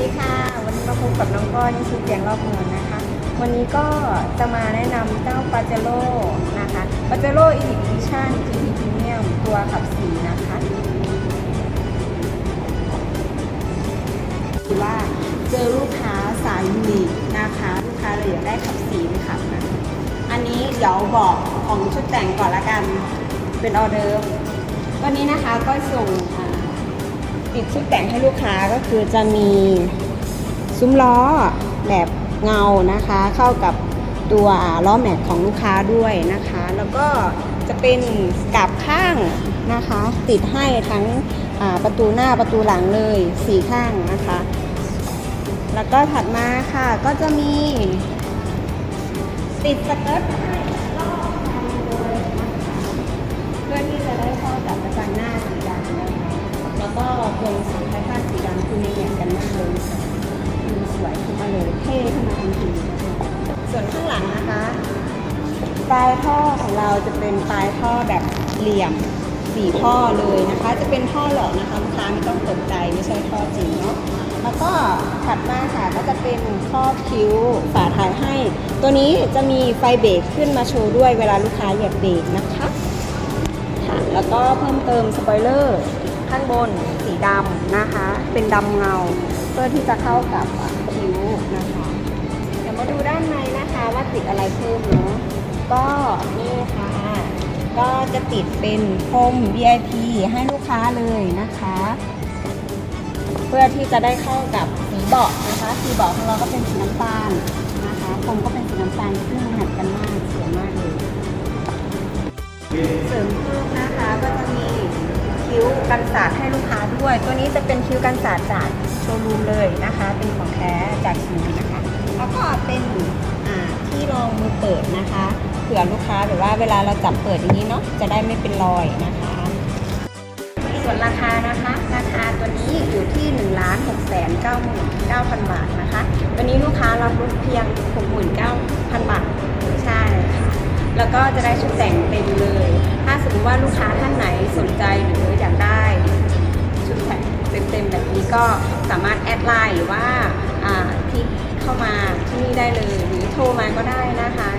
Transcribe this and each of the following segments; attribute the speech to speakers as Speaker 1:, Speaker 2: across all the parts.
Speaker 1: ดีค่ะ วันนี้มาพบกับน้องก้อยในชุดเสียงรอบเมืองนะคะ วันนี้ก็จะมาแนะนำเจ้าปาเจโร่นะคะปาเจโร่อีดิวชั่น GT Premium ตัวขับสีนะคะคือว่าเจอลูกค้าสายยูนิคนะคะ ลูกค้าเลยอยากได้ขับสีไปขับนะอันนี้เดี๋ยวบอกของชุดแต่งก่อนละกันเป็นออเดอร์วันนี้นะคะก็ส่งอ่า ติดชุดแต่งให้ลูกค้าก็คือจะมีซุ้มล้อแบบเงานะคะ เข้ากับตัวล้อแม็กของลูกค้าด้วยนะคะ แล้วก็จะเป็นกับข้างนะคะ ติดให้ทั้งประตูหน้าประตูหลังเลยสี่ข้างนะคะ แล้วก็ถัดมาค่ะก็จะมีติดสเกิร์ตให้ ปลายท่อของเราจะเป็นปลายท่อแบบเหลี่ยมสี่ท่อเลยนะคะ จะเป็นท่อหลอกนะคะลูกค้าไม่ต้องตกใจไม่ใช่ท่อจริงเนาะแล้วก็ถัดมาค่ะก็จะเป็นครอบคิ้วฝาท้ายให้ ตัวนี้จะมีไฟเบรกขึ้นมาโชว์ด้วยเวลาลูกค้าเหยียบเบรกนะคะค่ะแล้วก็เพิ่มเติมสปอยเลอร์ข้างบนสีดำนะคะ เป็นดำเงา เพื่อที่จะเข้ากับคิ้วนะคะ เดี๋ยวมาดูด้านในนะคะว่าติดอะไรเพิ่มเนาะ ก็นี่ค่ะ ก็จะติดเป็นพรม VIP ให้ลูกค้าเลยนะคะ เพื่อที่จะได้เข้ากับสีเบาะนะคะสีเบาะของเราก็เป็นสีน้ำตาลนะคะพรมก็เป็นสีน้ำตาลซึ่งแมทกันมากสวยมากเลยเสริมเพิ่มนะคะก็จะมีคิ้วกันสาดให้ลูกค้าด้วย ตัวนี้จะเป็นคิ้วกันสาดจากโชว์รูมเลยนะคะ เป็นของแท้จากศูนย์นะคะ แล้วก็ เปิดนะคะเผื่อลูกค้าแบบว่าเวลาเราจับเปิดอย่างนี้เนาะจะได้ไม่เป็นรอยนะคะ ส่วนราคานะคะราคาตัวนี้อยู่ที่1นึ่งล้านหกแสนเก้าหมื่นเก้าพันบาทนะคะวันนี้ลูกค้ารับรถเพียงหกหมื่นเก้าพันบาทใช่ค่ะแล้วก็จะได้ชุดแต่งเต็มเลย ถ้าสมมติว่าลูกค้าท่านไหนสนใจหรืออยากได้ชุดแต่งเต็มๆแบบนี้ก็สามารถแอดไลน์หรือว่าอ่าที่ เข้ามาที่นี่ได้เลยหรือโทรมาก็ได้นะคะ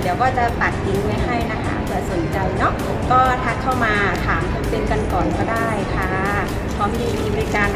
Speaker 1: เดี๋ยวก็จะปัดลิงก์ไว้ให้นะคะเผื่อสนใจเนาะก็ทักเข้ามาถามเป็นกันก่อนก็ได้ค่ะ พร้อมยินดีบริการ